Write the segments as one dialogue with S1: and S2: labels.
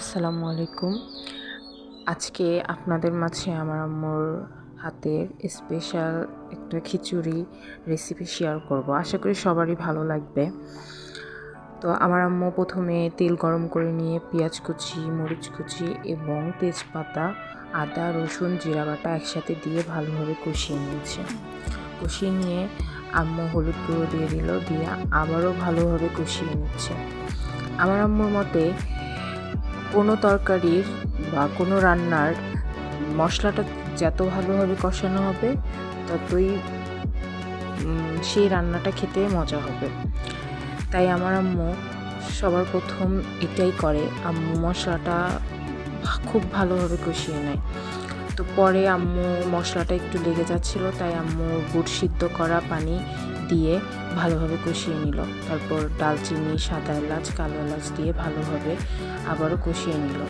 S1: আসসালামু আলাইকুম। আজকে আপনাদের মাঝে আমার আম্মুর হাতের স্পেশাল একটা খিচুড়ি রেসিপি শেয়ার করব। আশা করি সবারই ভালো লাগবে। তো আমার আম্মু প্রথমে তেল গরম করে নিয়ে পেঁয়াজ কুচি, মরিচ কুচি এবং তেজপাতা, আদা, রসুন, জিরা বাটা একসাথে দিয়ে ভালোভাবে কষিয়ে নিয়েছে। কষিয়ে নিয়ে আম্মু হলুদ গুঁড়ো দিয়ে দিল, দিয়ে আবারও ভালোভাবে কষিয়ে নিচ্ছে। আমার আম্মুর মতে কোনো তরকারির বা কোনো রান্নার মশলাটা যত ভালোভাবে কষানো হবে, ততই সেই রান্নাটা খেতে মজা হবে। তাই আমার আম্মু সবার প্রথম এটাই করে। আম্মু মশলাটা খুব ভালোভাবে কষিয়ে নেয়। তো পরে আম্মু মশলাটা একটু লেগে যাচ্ছিল, তাই আম্মু গুড় সিদ্ধ করা পানি দিয়ে ভালোভাবে কষিয়ে নিল। তারপর ডালচিনি সাদা এলাচ, কালো এলাচ দিয়ে ভালোভাবে আবারও কষিয়ে নিল।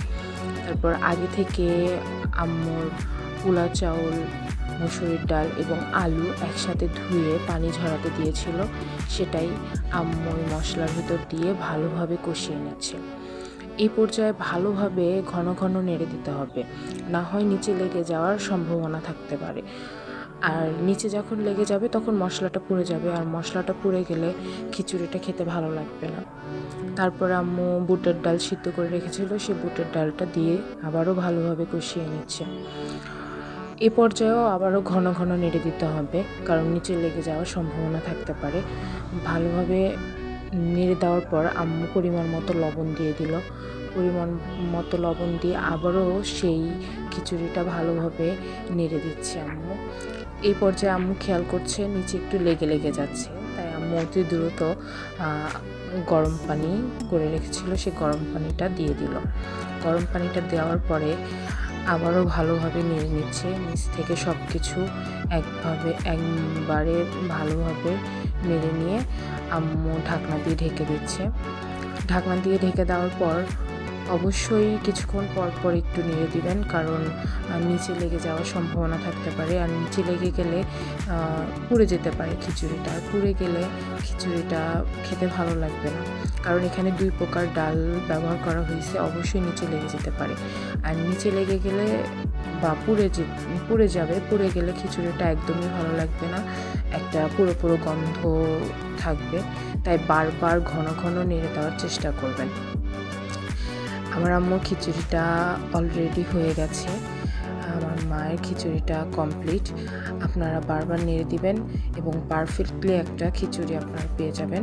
S1: তারপর আগে থেকে আম্মুর পোলা চাউল, মুসুরির ডাল এবং আলু একসাথে ধুয়ে পানি ঝরাতে দিয়েছিল। সেটাই আম্মু মশলার ভিতর দিয়ে ভালোভাবে কষিয়ে নিচ্ছে। এই পর্যায়ে ভালোভাবে ঘন ঘন নেড়ে দিতে হবে। না হয় নিচে লেগে যাওয়ার সম্ভাবনা থাকতে পারে। আর নিচে যখন লেগে যাবে তখন মশলাটা পুড়ে যাবে, আর মশলাটা পুড়ে গেলে খিচুড়িটা খেতে ভালো লাগবে না। তারপর আম্মু বুটের ডাল সিদ্ধ করে রেখেছিল সেই বুটের ডালটা দিয়ে আবারও ভালোভাবে কষিয়ে নিচ্ছে। এ পর্যায়েও আবারও ঘন ঘন নেড়ে দিতে হবে, কারণ নিচে লেগে যাওয়ার সম্ভাবনা থাকতে পারে। ভালোভাবে নেড়ে দেওয়ার পর আম্মু পরিমাণ মতো লবণ দিয়ে দিল। পরিমাণ মতো লবণ দিয়ে আবারও সেই খিচুড়িটা ভালোভাবে নেড়ে দিচ্ছে আম্মু। এই পর্যায়ে আম্মু খেয়াল করছে, নিচে একটু লেগে লেগে যাচ্ছে। তাই আম্মু অতি দ্রুত গরম পানি করে রেখেছিল, সে গরম পানিটা দিয়ে দিল। গরম পানিটা দেওয়ার পরে আবারও ভালোভাবে নেড়ে নিচ্ছে, নিচ থেকে সব কিছু একভাবে, একবারে ভালোভাবে নেড়ে নিয়ে আম্মু ঢাকনা দিয়ে ঢেকে দিচ্ছে। ঢাকনা দিয়ে ঢেকে দেওয়ার পর অবশ্যই কিছুক্ষণ পর পর একটু নেড়ে দিবেন, কারণ নিচে লেগে যাওয়ার সম্ভাবনা থাকতে পারে। আর নিচে লেগে গেলে পুড়ে যেতে পারে খিচুড়িটা। আর পুড়ে গেলে খিচুড়িটা খেতে ভালো লাগবে না। কারণ এখানে দুই প্রকার ডাল ব্যবহার করা হয়েছে, অবশ্যই নিচে লেগে যেতে পারে। আর নিচে লেগে গেলে বা পুড়ে যে, পুড়ে যাবে, পুড়ে গেলে খিচুড়িটা একদমই ভালো লাগবে না। একটা পুরো পুরো গন্ধ থাকবে। তাই বারবার ঘন ঘন নেড়ে দেওয়ার চেষ্টা করবেন। আমার আম্মুর খিচুড়িটা অলরেডি হয়ে গেছে। আমার মায়ের খিচুড়িটা কমপ্লিট আপনারা বারবার নেড়ে দিবেন এবং পারফেক্টলি একটা খিচুড়ি আপনারা পেয়ে যাবেন।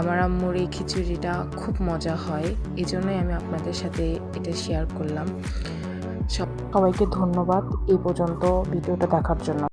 S1: আমার আম্মুর এই খিচুড়িটা খুব মজা হয় এই জন্যই আমি আপনাদের সাথে এটা শেয়ার করলাম। সব সবাইকে ধন্যবাদ। এই পর্যন্ত ভিডিওটা দেখার জন্য।